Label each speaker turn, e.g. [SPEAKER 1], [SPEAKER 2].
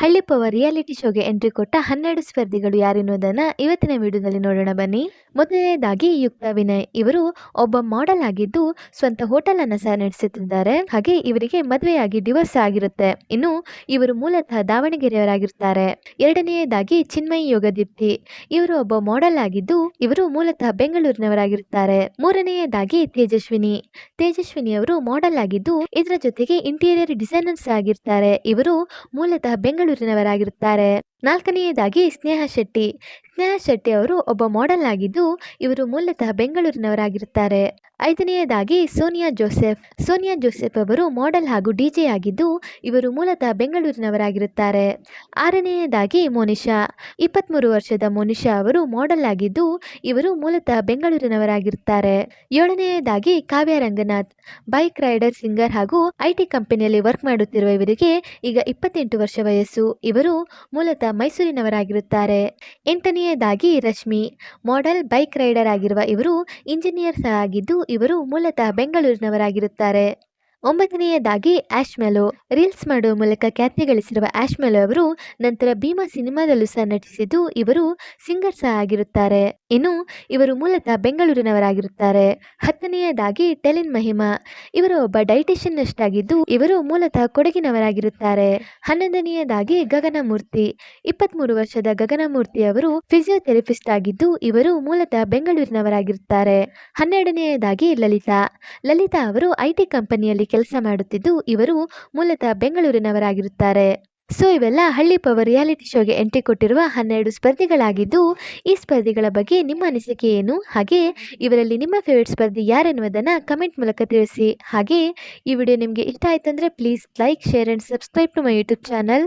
[SPEAKER 1] ಹಳ್ಳಿ power reality ಶೋಗೆ entry ಕೊಟ್ಟ ಹನ್ನೆರಡು ಸ್ಪರ್ಧಿಗಳು ಯಾರೆನ್ನುವುದನ್ನು ಇವತ್ತಿನ ವಿಡಿಯೋದಲ್ಲಿ ನೋಡೋಣ ಬನ್ನಿ. ಮೊದಲನೆಯದಾಗಿ ಯುಕ್ತ ವಿನಯ್ ಇವರು ಒಬ್ಬ ಮಾಡೆಲ್ ಆಗಿದ್ದು ಸ್ವಂತ ಹೋಟೆಲ್ ಅನ್ನು ಸಹ ನಡೆಸುತ್ತಿದ್ದಾರೆ. ಹಾಗೆ ಇವರಿಗೆ ಮದುವೆಯಾಗಿ ಡಿವೋರ್ಸ್ ಆಗಿರುತ್ತೆ. ಇನ್ನು ಇವರು ಮೂಲತಃ ದಾವಣಗೆರೆಯವರಾಗಿರ್ತಾರೆ. ಎರಡನೆಯದಾಗಿ ಚಿನ್ಮಯಿ ಯೋಗದೀಪ್ತಿ ಇವರು ಒಬ್ಬ ಮಾಡೆಲ್ ಆಗಿದ್ದು ಇವರು ಮೂಲತಃ ಬೆಂಗಳೂರಿನವರಾಗಿರುತ್ತಾರೆ ಮೂರನೆಯದಾಗಿ ತೇಜಸ್ವಿನಿ. ತೇಜಸ್ವಿನಿ ಅವರು ಮಾಡೆಲ್ ಆಗಿದ್ದು ಇದರ ಜೊತೆಗೆ ಇಂಟೀರಿಯರ್ ಡಿಸೈನರ್ಸ್ ಆಗಿರ್ತಾರೆ. ಇವರು ಮೂಲತಃ ಬೆಂಗಳೂರಿನವರಾಗಿರುತ್ತಾರೆ ನಾಲ್ಕನೆಯದಾಗಿ ಸ್ನೇಹ ಶೆಟ್ಟಿ. ಸ್ನೇಹ ಶೆಟ್ಟಿ ಅವರು ಒಬ್ಬ ಮಾಡೆಲ್ ಆಗಿದ್ದು, ಇವರು ಮೂಲತಃ ಬೆಂಗಳೂರಿನವರಾಗಿರುತ್ತಾರೆ. ಐದನೆಯದಾಗಿ ಸೋನಿಯಾ ಜೋಸೆಫ್. ಸೋನಿಯಾ ಜೋಸೆಫ್ ಅವರು ಮಾಡೆಲ್ ಹಾಗೂ ಡಿಜೆ ಆಗಿದ್ದು, ಇವರು ಮೂಲತಃ ಬೆಂಗಳೂರಿನವರಾಗಿರುತ್ತಾರೆ. ಆರನೆಯದಾಗಿ ಮೋನಿಶಾ ಇಪ್ಪತ್ತ್ಮೂರು ವರ್ಷದ ಮೋನಿಶಾ ಅವರು ಮಾಡೆಲ್ ಆಗಿದ್ದು, ಇವರು ಮೂಲತಃ ಬೆಂಗಳೂರಿನವರಾಗಿರುತ್ತಾರೆ. ಏಳನೆಯದಾಗಿ Kavya Ranganath. Bike rider singer ಹಾಗೂ ಐಟಿ ಕಂಪನಿಯಲ್ಲಿ ವರ್ಕ್ ಮಾಡುತ್ತಿರುವ ಇವರಿಗೆ ಈಗ ಇಪ್ಪತ್ತೆಂಟು ವರ್ಷ ವಯಸ್ಸು. ಇವರು ಮೂಲತಃ ಮೈಸೂರಿನವರಾಗಿರುತ್ತಾರೆ. ಎಂಟನೆಯದಾಗಿ ರಶ್ಮಿ. ಮಾಡೆಲ್ ಬೈಕ್ ರೈಡರ್ ಆಗಿರುವ ಇವರು ಇಂಜಿನಿಯರ್ ಸಹ ಆಗಿದ್ದು ಇವರು ಮೂಲತಃ ಬೆಂಗಳೂರಿನವರಾಗಿರುತ್ತಾರೆ. ಒಂಬತ್ತನೆಯದಾಗಿ ಆಶ್ ಮೆಲೋ ರೀಲ್ಸ್ ಮಾಡುವ ಮೂಲಕ ಖ್ಯಾತಿ ಗಳಿಸಿರುವ ಆಶ್ ಮೆಲೋ ಅವರು ನಂತರ ಭೀಮಾ ಸಿನಿಮಾದಲ್ಲೂ ಸಹ ನಟಿಸಿದ್ದು ಇವರು ಸಿಂಗರ್ ಸಹ ಆಗಿರುತ್ತಾರೆ. ಇನ್ನು ಇವರು ಮೂಲತಃ ಬೆಂಗಳೂರಿನವರಾಗಿರುತ್ತಾರೆ. ಹತ್ತನೆಯದಾಗಿ ಟೆಲಿನ್ ಮಹಿಮಾ. ಇವರು ಒಬ್ಬ ಡೈಟಿಷಿಯನ್ ಅಷ್ಟಾಗಿದ್ದು ಇವರು ಮೂಲತಃ ಕೊಡಗಿನವರಾಗಿರುತ್ತಾರೆ. ಹನ್ನೊಂದನೆಯದಾಗಿ ಗಗನಮೂರ್ತಿ ಇಪ್ಪತ್ತ್ಮೂರು ವರ್ಷದ ಗಗನಮೂರ್ತಿ ಅವರು ಫಿಸಿಯೋಥೆರಪಿಸ್ಟ್ ಆಗಿದ್ದು ಇವರು ಮೂಲತಃ ಬೆಂಗಳೂರಿನವರಾಗಿರುತ್ತಾರೆ. ಹನ್ನೆರಡನೆಯದಾಗಿ ಲಲಿತಾ. ಲಲಿತಾ ಅವರು ಐಟಿ ಕಂಪನಿಯಲ್ಲಿ ಕೆಲಸ ಮಾಡುತ್ತಿದ್ದು ಇವರು ಮೂಲತಃ ಬೆಂಗಳೂರಿನವರಾಗಿರುತ್ತಾರೆ. ಸೊ, ಇವೆಲ್ಲ ಹಳ್ಳಿ ಪವರ್ ರಿಯಾಲಿಟಿ ಶೋಗೆ ಎಂಟ್ರಿ ಕೊಟ್ಟಿರುವ ಹನ್ನೆರಡು ಸ್ಪರ್ಧಿಗಳಾಗಿದ್ದು, ಈ ಸ್ಪರ್ಧಿಗಳ ಬಗ್ಗೆ ನಿಮ್ಮ ಅನಿಸಿಕೆ ಏನು? ಹಾಗೆ ಇವರಲ್ಲಿ ನಿಮ್ಮ ಫೇವರೇಟ್ ಸ್ಪರ್ಧಿ ಯಾರೆನ್ನುವುದನ್ನು ಕಮೆಂಟ್ ಮೂಲಕ ತಿಳಿಸಿ. ಹಾಗೆ ಈ ವಿಡಿಯೋ ನಿಮಗೆ ಇಷ್ಟ ಆಯ್ತಂದ್ರೆ please like share and subscribe to my YouTube channel